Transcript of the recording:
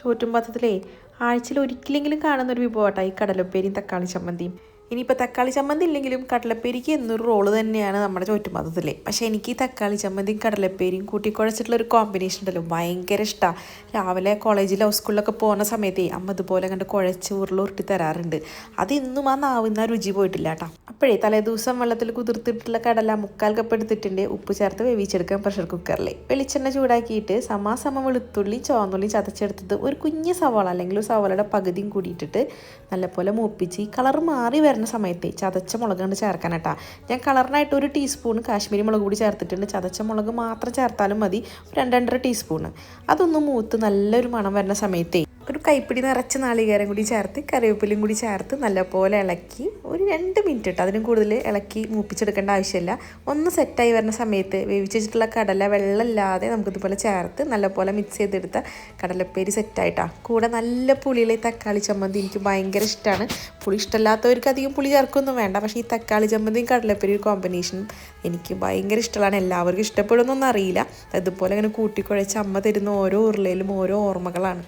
ചോറ്റും പാത്രത്തിലേ ആഴ്ചയിൽ ഒരിക്കലെങ്കിലും കാണുന്ന ഒരു വിഭവമാട്ടോ ഈ കടലപ്പേരിയും തക്കാളി ചമ്മന്തിയും. ഇനിയിപ്പോൾ തക്കാളി ചമ്മന്തി ഇല്ലെങ്കിലും കടലപ്പേരിക്ക് എന്നൊരു റോൾ തന്നെയാണ് നമ്മുടെ ചോറ്റുപാത്രത്തിലെ പക്ഷേ എനിക്ക് ഈ തക്കാളി ചമ്മന്തിയും കടലപ്പേരിയും കൂട്ടിക്കുഴച്ചിട്ടുള്ള ഒരു കോമ്പിനേഷൻ ഉണ്ടല്ലോ ഭയങ്കര ഇഷ്ടമാണ് രാവിലെ കോളേജിലോ സ്കൂളിലൊക്കെ പോകുന്ന സമയത്തേ അമ്മ ഇതുപോലെ കണ്ട് കുഴച്ച് ഉരുളുരുട്ടി തരാറുണ്ട്. അത് ഇന്നും ആ നാവുന്ന രുചി പോയിട്ടില്ല കേട്ടോ. അപ്പോഴേ തലേദിവസം വെള്ളത്തിൽ കുതിർത്തിട്ടുള്ള കടല മുക്കാൽ കപ്പ് എടുത്തിട്ടുണ്ട്. ഉപ്പ് ചേർത്ത് വേവിച്ചെടുക്കാൻ പ്രഷർ കുക്കറിൽ വെളിച്ചെണ്ണ ചൂടാക്കിയിട്ട് സമാസമ വെളുത്തുള്ളി ചുവന്നുള്ളി ചതച്ചെടുത്തത് ഒരു കുഞ്ഞ് സവാള അല്ലെങ്കിൽ സവാളയുടെ പകുതിയും കൂടിയിട്ടിട്ട് നല്ലപോലെ മൂപ്പിച്ച് കളർ മാറി വരുന്ന സമയത്ത് ചതച്ച മുളക് കൊണ്ട് ചേർക്കാൻ കേട്ടോ. ഞാൻ കളറിനായിട്ട് ഒരു ടീസ്പൂൺ കാശ്മീരി മുളക് കൂടി ചേർത്തിട്ടുണ്ട്. ചതച്ച മുളക് മാത്രം ചേർത്താലും മതി. രണ്ടര ടീസ്പൂണ് അതൊന്ന് മൂത്ത് നല്ലൊരു മണം വരുന്ന സമയത്തേ ഒരു കൈപ്പിടി നിറച്ച് നാളികേരം കൂടി ചേർത്ത് കറിവേപ്പിലയും കൂടി ചേർത്ത് നല്ലപോലെ ഇളക്കി ഒരു രണ്ട് മിനിറ്റ് ഇട്ട് അതിനും കൂടുതൽ ഇളക്കി മൂപ്പിച്ചെടുക്കേണ്ട ആവശ്യമില്ല. ഒന്ന് സെറ്റായി വരുന്ന സമയത്ത് വേവിച്ച് വെച്ചിട്ടുള്ള കടല വെള്ളമില്ലാതെ നമുക്കിതുപോലെ ചേർത്ത് നല്ലപോലെ മിക്സ് ചെയ്തെടുത്ത കടലപ്പേരി സെറ്റായിട്ടാണ് കൂടെ നല്ല പുളിയിലെ തക്കാളി ചമ്മന്തി എനിക്ക് ഭയങ്കര ഇഷ്ടമാണ്. പുളി ഇഷ്ടമല്ലാത്തവർക്ക് അധികം പുളി ചേർക്കൊന്നും വേണ്ട. പക്ഷേ ഈ തക്കാളി ചമ്മന്തിയും കടലപ്പേരി കോമ്പിനേഷൻ എനിക്ക് ഭയങ്കര ഇഷ്ടമാണ്. എല്ലാവർക്കും ഇഷ്ടപ്പെടുമെന്നൊന്നും അറിയില്ല. അതുപോലെ ഇങ്ങനെ കൂട്ടിക്കുഴച്ച് അമ്മ തരുന്ന ഓരോ ഉരുളയിലും ഓരോ ഓർമ്മകളാണ്.